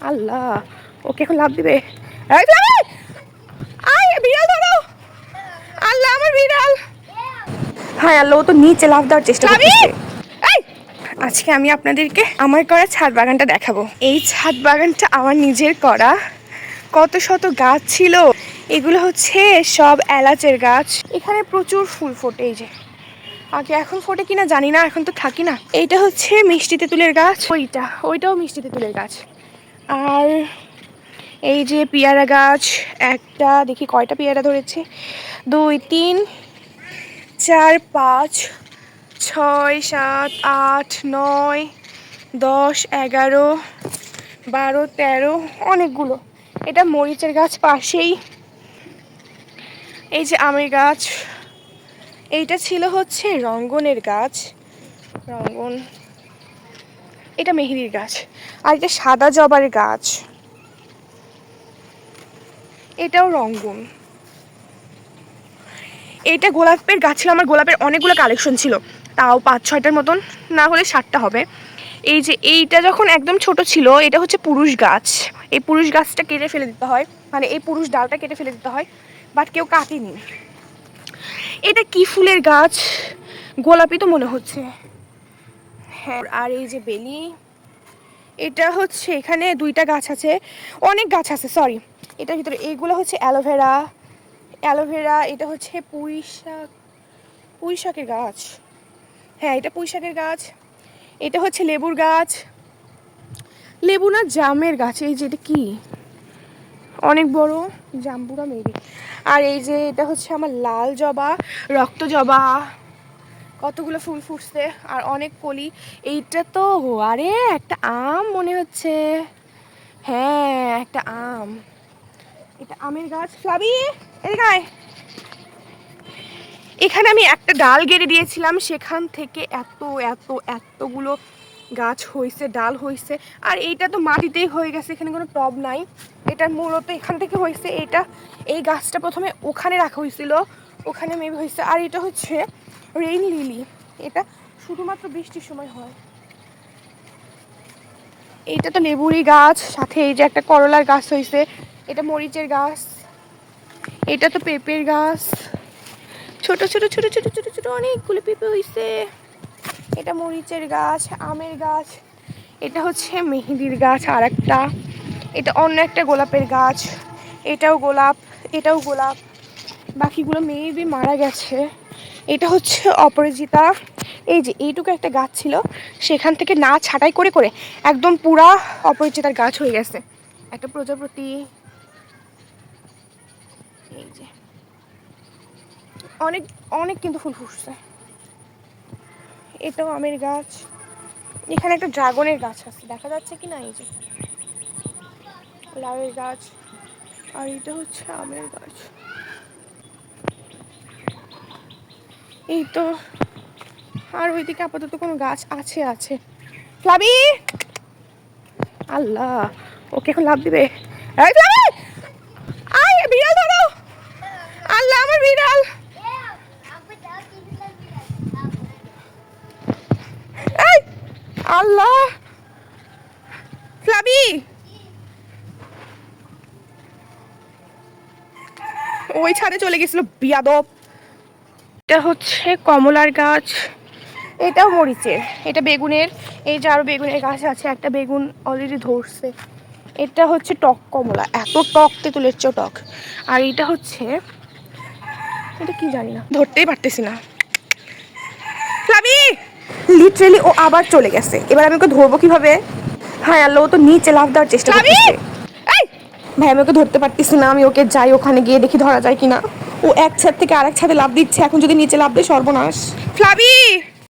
আল্লাহ ওকে এখন লাভ দিবে। বিড়াল! ধরো। আল্লাহ আমার বিড়াল। হ্যাঁ আল্লাহ ও তো নিচে লাভ দেওয়ার চেষ্টা করছে আজকে আমি আপনাদেরকে আমার করা ছাদ বাগানটা দেখাবো। এই ছাদ বাগানটা আমার নিজের করা। কত শত গাছ ছিল। এগুলো হচ্ছে সব এলাচের গাছ। এখানে প্রচুর ফুল ফোটে এই যে। আগে এখন ফোটে কিনা জানি না এখন তো থাকি না। এইটা হচ্ছে মিষ্টি তেঁতুলের গাছ। ওইটা ওইটাও মিষ্টি তেঁতুলের গাছ। আর এই যে পেয়ারা গাছ, একটা, দেখি কয়টা পেয়ারা ধরেছে? দুই, তিন, চার, পাঁচ, ছয়, সাত, আট, নয়, দশ, এগারো, বারো, তেরো, অনেকগুলো। এটা মরিচের গাছ পাশেই। এই যে আমের গাছ। এইটা ছিল হচ্ছে রঙ্গনের গাছ। রঙ্গন এটা মেহেরির গাছ। আর এটা সাদা জবার গাছ। এটাও রঙ্গন। এটা গোলাপের গাছ ছিল, আমার গোলাপের অনেকগুলো কালেকশন ছিল। তাও পাঁচ, ছয়টার মতন, না হলে ষাটটা হবে। এই যে এইটা যখন একদম ছোট ছিল, এটা হচ্ছে পুরুষ গাছ। এই পুরুষ গাছটা কেটে ফেলে দিতে হয়। মানে এই পুরুষ ডালটা কেটে ফেলে দিতে হয়, বাট কেউ কাটেনি। এটা কি ফুলের গাছ? গোলাপি তো মনে হচ্ছে। হ্যাঁ আর এই যে বেলি, এটা হচ্ছে এখানে দুইটা গাছ আছে। অনেক গাছ আছে সরি এটার ভিতরে এইগুলো হচ্ছে অ্যালোভেরা অ্যালোভেরা এটা হচ্ছে পুঁই শাক পুঁই শাকের গাছ। হ্যাঁ এটা পুঁই শাকের গাছ, এটা হচ্ছে লেবুর গাছ। লেবু না জামের গাছ, এই যে এটা কি? অনেক বড় জাম্বুরা মেবি। আর এই যে এটা হচ্ছে আমার লাল জবা, রক্ত জবা। কতগুলো ফুল ফুটছে আর অনেক কলি। এইটা তো, আরে একটা আম মনে হচ্ছে। হ্যাঁ একটা আম। এটা আমের গাছ। ফ্লাবি, এদিকে এখানে আমি একটা ডাল গেড়ে দিয়েছিলাম। সেখান থেকে এত এত, এতগুলো গাছ হয়েছে ডাল হয়েছে আর এইটা তো মাটিতেই হয়ে গেছে, এখানে কোনো টব নাই। এটা মূলত এখান থেকে হয়েছে এটা, এই গাছটা প্রথমে ওখানে রাখা হয়েছিল ওখানে মেবি হয়েছে আর এটা হচ্ছে রেইন লিলি এটা শুধুমাত্র বৃষ্টির সময় হয়। এইটা তো লেবুরি গাছ, সাথে এই যে একটা করলার গাছ হয়েছে এটা মরিচের গাছ, এটা তো পেঁপের গাছ। ছোট ছোট ছোট ছোট ছোট ছোট অনেকগুলো পেঁপে হয়েছে এটা মরিচের গাছ, আমের গাছ, এটা হচ্ছে মেহেদির গাছ আর একটা এটা অন্য একটা গোলাপের গাছ, এটাও গোলাপ এটাও গোলাপ। বাকিগুলো মেবি মারা গেছে। এটা হচ্ছে অপরাজিতা। এই যে এইটুকু একটা গাছ ছিল, সেখান থেকে না ছাঁটাই করে করে একদম পুরা অপরাজিতার গাছ হয়ে গেছে। একটা প্রজাপতি। এই যে। অনেক অনেক কিন্তু ফুল ফুটছে। এটাও আমের গাছ। এখানে একটা ড্রাগনের গাছ আছে, দেখা যাচ্ছে কি না এই যে। লাউয়ের গাছ। আর এটা হচ্ছে আমের গাছ। এই তো, আর ওইদিকে আপাতত কোনো গাছ আছে আছে। ফ্লাবি আল্লাহ, ওকে এখন লাভ দিবে। এই ফ্লাবি! আয়, বিড়াল ধরো। আল্লাহ, আমার বিড়াল। এই, আল্লাহ। ফ্লাবি ওই ছাদে চলে গেছিল বিয়াদব। এটা হচ্ছে কমলার গাছ। এটাও মরিচের। এটা বেগুনের। এই যে আরও বেগুনের গাছ আছে একটা বেগুন অলরেডি ধরছে। এটা হচ্ছে টক কমলা। এত টক তেঁতুলের চেয়েও টক। আর এটা হচ্ছে এটা কি জানি না ধরতেই পারতেছি না। লিটারেলি ও আবার চলে গেছে। এবার আমি ওকে ধরবো কীভাবে? হ্যাঁ আল্লাহ তো নিচে লাভ দেওয়ার চেষ্টা করতেছে। ভাই আমি ওকে ধরতে পারতেছি না। আমি ওকে যাই ওখানে গিয়ে দেখি ধরা যায় কিনা। ও এক ছাদ থেকে আরেক ছাদে লাভ দিচ্ছে। এখন যদি নিচে লাভ দেয় সর্বনাশ। ফ্লাবি!